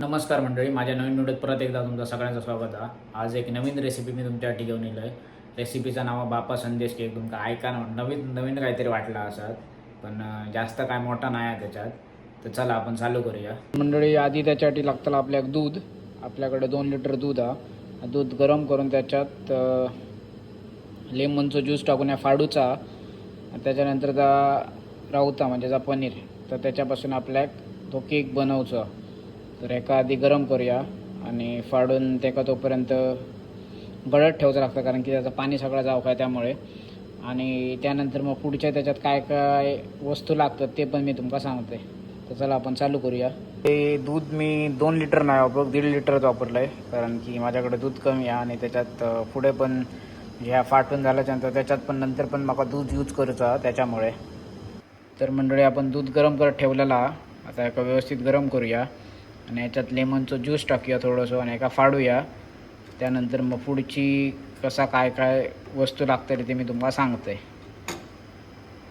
नमस्कार मंडळी माझ्या नवीन व्हिडिओत परत एकदा तुमचं सगळ्यांचं स्वागत आहे. आज एक नवीन रेसिपी मी तुमच्यासाठी घेऊन येलो आहे रेसिपीचं नाव बापा संदेश केक तुमका ऐका ना नवीन नवीन काहीतरी वाटला असत पण जास्त काय मोठा नाही आहे त्याच्यात. तर चला आपण चालू करूया. मंडळी आधी त्याच्यासाठी लागतं आपल्याक दूध. आपल्याकडे दोन लिटर दूध आहे. दूध गरम करून त्याच्यात लेमनचं ज्यूस टाकून या फाडूचा. त्याच्यानंतर त्या रावता म्हणजे जा पनीर. तर त्याच्यापासून आपल्याक तो केक बनवचा. तर एका आधी गरम करूया आणि फाडून त्याका तोपर्यंत गळत ठेवायचं लागतं कारण की त्याचं पाणी सगळं जाऊ काय त्यामुळे. आणि त्यानंतर मग पुढच्या त्याच्यात काय काय वस्तू लागतात ते पण मी तुमका सांगते तर चला आपण चालू करूया. ते दूध मी दोन लिटर नाही वापरत दीड लिटरच वापरलं आहे कारण की माझ्याकडे दूध कमी आहे आणि त्याच्यात पुढे पण ह्या फाटून झाल्याच्यानंतर त्याच्यात पण नंतर पण मला दूध यूज करूचा त्याच्यामुळे. तर मंडळी आपण दूध गरम करत ठेवलेला आता एका व्यवस्थित गरम करूया. आणि याच्यात लेमनचं ज्यूस टाकूया थोडंसं आणि एका फाडूया. त्यानंतर मग पुढची कसा काय काय वस्तू लागते ते मी तुम्हाला सांगते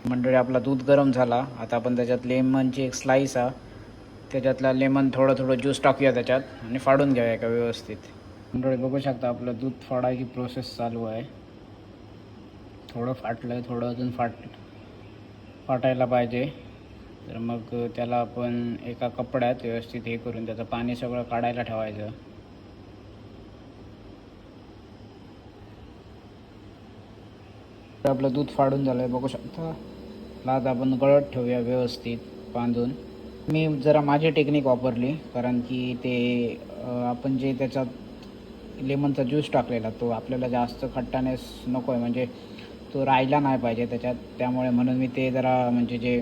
मंडळी आपला दूध गरम झाला. आता आपण त्याच्यात लेमनची एक स्लाईस हा त्याच्यातला लेमन थोडं थोडं ज्यूस टाकूया त्याच्यात आणि फाडून घ्या एका व्यवस्थित. मंडळी बघू शकता आपलं दूध फाडायची प्रोसेस चालू आहे. थोडं फाटलं आहे थोडं अजून फाट फाटायला पाहिजे. तर मग त्याला आपण एका कपड्यात व्यवस्थित हे करून त्याचं पाणी सगळं काढायला ठेवायचं. तर आपलं दूध फाडून झालं आहे बघू शकता. लाद आपण गळत ठेवूया व्यवस्थित बांधून. मी जरा माझी टेक्निक वापरली कारण की ते आपण जे त्याच्यात लेमनचा ज्यूस टाकलेला तो आपल्याला जास्त खट्टानेस नको आहे म्हणजे तो राहिला नाही पाहिजे त्याच्यात. त्यामुळे म्हणून मी ते जरा म्हणजे जे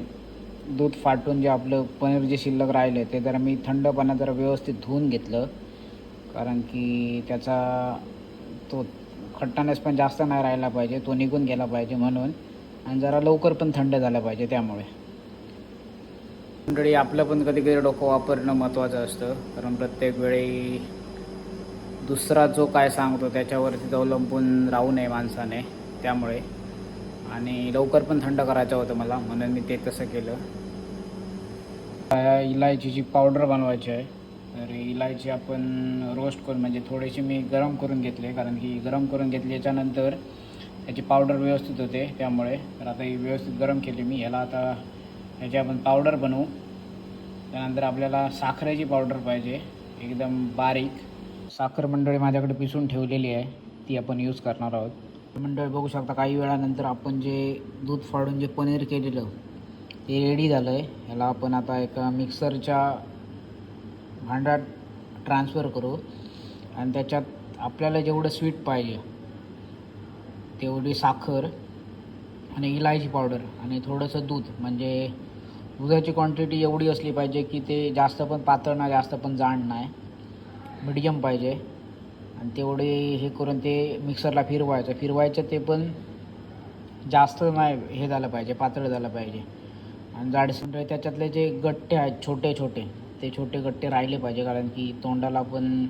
दूध फाटून जे आपलं पनीर जे शिल्लक राहिलं ते जरा मी थंड पाण्यात जरा व्यवस्थित धुवून घेतलं. कारण की त्याचा तो खट्टानेस पण जास्त नाही राहिला पाहिजे तो निघून गेला पाहिजे म्हणून. आणि जरा लवकर पण थंड झाला पाहिजे त्यामुळे. मंडळी आपलं पण कधी कधी डोकं वापरणं महत्त्वाचं असतं. कारण प्रत्येक वेळी दुसरा जो काय सांगतो त्याच्यावरती अवलंबून राहू नये माणसाने त्यामुळे. आणि लवकर पण थंड करायचं होतं मला म्हणून मी ते तसं केलं. इलायचीची पावडर बनवायची आहे तर इलायची आपण रोस्ट करून म्हणजे थोडीशी मी गरम करून घेतले कारण की गरम करून घेतली याच्यानंतर त्याची पावडर व्यवस्थित होते त्यामुळे. तर आता ही व्यवस्थित गरम केली मी. ह्याला आता ह्याची आपण पावडर बनवू. त्यानंतर आपल्याला साखरेची पावडर पाहिजे एकदम बारीक. साखर मंडळी माझ्याकडे पिसून ठेवलेली आहे ती आपण यूज करणार आहोत. मंडळ बघू शकता काही वेळानंतर आपण जे दूध फाडून जे पनीर केलेलं ते रेडी झालं आहे ह्याला आपण आता एका मिक्सरच्या भांड्यात ट्रान्सफर करू. आणि त्याच्यात आपल्याला जेवढं स्वीट पाहिजे तेवढी साखर आणि इलायची पावडर आणि थोडंसं दूध. म्हणजे दुधाची क्वांटिटी एवढी असली पाहिजे की ते जास्त पण पातळ नाही जास्त पण जाण नाही. मिडियम पाहिजे. आणि तेवढे हे करून ते मिक्सरला फिरवायचं. फिरवायचं ते पण जास्त नाही हे झालं पाहिजे पातळ झालं पाहिजे. आणि जाडसर म्हणजे त्याच्यातले जे गट्टे आहेत छोटे छोटे ते छोटे गट्टे राहिले पाहिजे. कारण की तोंडाला पण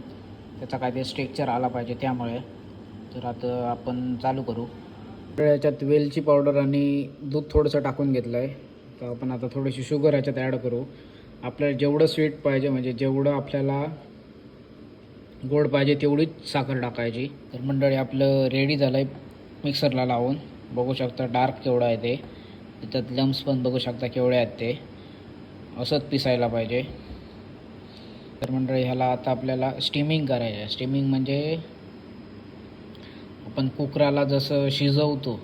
त्याचा काय ते स्ट्रेक्चर आला पाहिजे त्यामुळे. तर आता आपण चालू करू. तर याच्यात वेलची पावडर आणि दूध थोडंसं टाकून घेतलं आहे तर आपण आता थोडीशी शुगर याच्यात ॲड करू. आपल्याला जेवढं स्वीट पाहिजे म्हणजे जेवढं आपल्याला गोड पाहिजे तेवढीच साखर टाकायची. तर मंडळी आपलं रेडी झालं आहे मिक्सरला लावून. बघू शकता डार्क केवढं आहे ते. त्याच्यात लम्स पण बघू शकता केवढे आहेत ते. असंच पिसायला पाहिजे. तर मंडळी ह्याला आता आपल्याला स्टीमिंग करायचं आहे स्टीमिंग म्हणजे आपण कुकराला जसं शिजवतो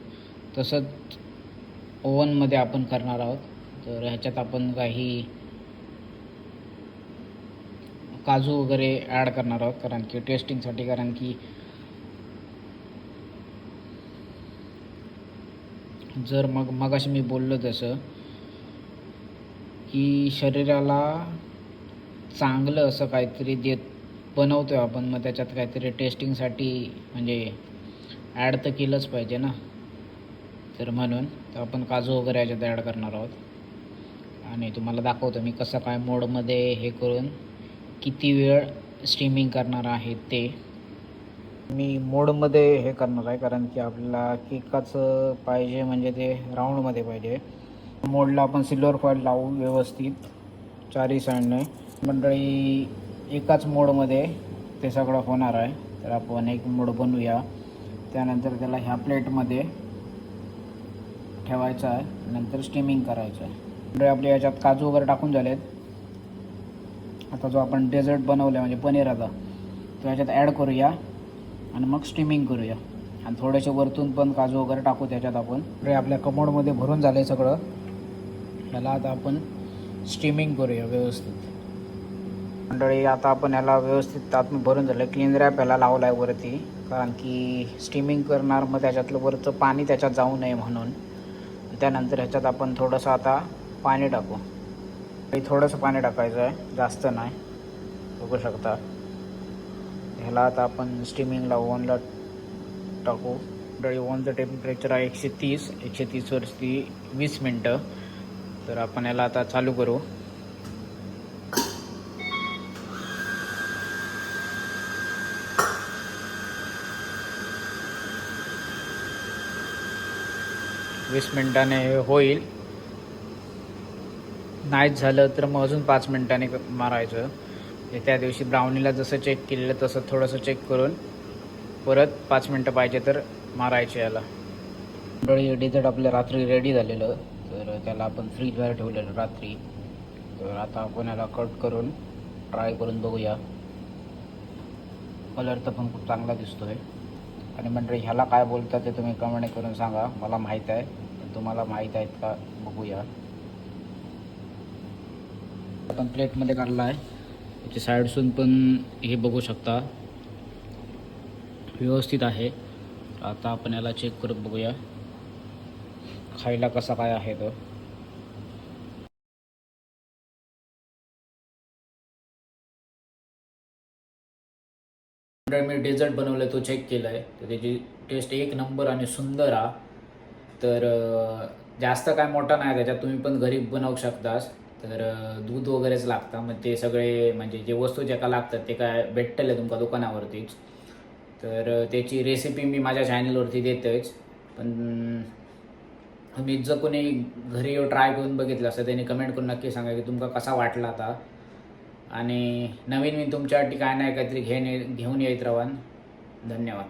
तसंच ओव्हनमध्ये आपण करणार आहोत. तर ह्याच्यात आपण काही काजू वगैरे ॲड करणार आहोत कारण की टेस्टिंगसाठी कारण की जर मग मगाशी मी बोललो तसं की शरीराला चांगलं असं काहीतरी देत बनवतो आहे आपण मग त्याच्यात काहीतरी टेस्टिंगसाठी म्हणजे ॲड तर केलंच पाहिजे ना? तर म्हणून तर आपण काजू वगैरे याच्यात ॲड करणार आहोत. आणि तुम्हाला दाखवतो मी कसं काय मोडमध्ये हे करून किती वेळ स्ट्रीमिंग करणार आहे ते? मी मोडमध्ये हे करणार आहे कारण की आपल्याला केकाचं पाहिजे म्हणजे ते राऊंडमध्ये पाहिजे. मोडला आपण सिल्वर फॉईल लावू व्यवस्थित चारही साईडने मंडळी एकाच मोडमध्ये ते सगळं होणार आहे. तर आपण एक मोड बनवूया. त्यानंतर त्याला ह्या प्लेटमध्ये ठेवायचं आहे. नंतर स्टीमिंग करायचं आहे. म्हणजे आपले याच्यात काजू वगैरे टाकून झालेत. आता जो आपण डेझर्ट बनवला म्हणजे पनीराचा तो याच्यात ॲड करूया आणि मग स्टीमिंग करूया. आणि थोडेसे वरतून पण काजू वगैरे टाकू त्याच्यात आपण. रे आपल्या कमोडमध्ये भरून झालं आहे सगळं. ह्याला आता आपण स्टीमिंग करूया व्यवस्थित. मंडळी आता आपण याला व्यवस्थित आत भरून झालं क्लीन रॅप याला लावला आहे वरती. कारण की स्टीमिंग करणार मग त्याच्यातलं वरचं पाणी त्याच्यात जाऊ नये म्हणून. त्यानंतर ह्याच्यात आपण थोडंसं आता पाणी टाकू. हे थोडंसं पाणी टाकायचं आहे. जास्त नाही. बघू शकता. ह्याला आता आपण स्टीमिंगला ओव्हनला टाकू. डळी ओव्हनचं टेम्परेचर आहे एकशे तीस. एकशे तीसवरती वीस मिनटं. तर आपण याला आता चालू करू. वीस मिनटाने होईल. नाहीच झालं तर मग अजून पाच मिनिटांनी क- मारायचं त्या दिवशी ब्राउनीला जसं चेक केलेलं तसं थोडंसं चेक करून परत पाच मिनटं पाहिजे तर मारायचे याला. मंडळी डेझर्ट आपलं रात्री रेडी झालेलं. तर त्याला आपण फ्रीजवर ठेवलेलं रात्री. तर आता आपण याला कट करून ट्राय करून बघूया. कलर तर पण खूप चांगला दिसतोय. आणि मंडळी ह्याला काय बोलतात ते तुम्ही कमेंट करून सांगा. मला माहीत आहे. तुम्हाला माहीत आहेत का? बघूया. आपण प्लेटमध्ये काढला आहे. त्याची साईडसून पण हे बघू शकता. व्यवस्थित आहे. आता आपण याला चेक करत बघूया. खायला कसा काय आहे तो. मी डेझर्ट बनवलं तो चेक केलं आहे तर त्याची टेस्ट एक नंबर आणि सुंदर आ तर जास्त काय मोठा नाही त्याच्यात. तुम्ही पण घरी बनवू शकतास. तर दूध वगैरेच लागतं. मग ते सगळे म्हणजे जे वस्तू ज्या का लागतात ते काय भेटतले तुमका दुकानावरतीच. तर त्याची रेसिपी मी माझ्या चॅनलवरती देतोच पण तुम्ही जर कोणी घरी येऊ ट्राय करून बघितलं असं त्यांनी कमेंट करून नक्की सांगा की तुमका कसा वाटला आता. आणि नवीन मी तुमच्यासाठी काय नाही काहीतरी घेणे घेऊन येत राहान धन्यवाद.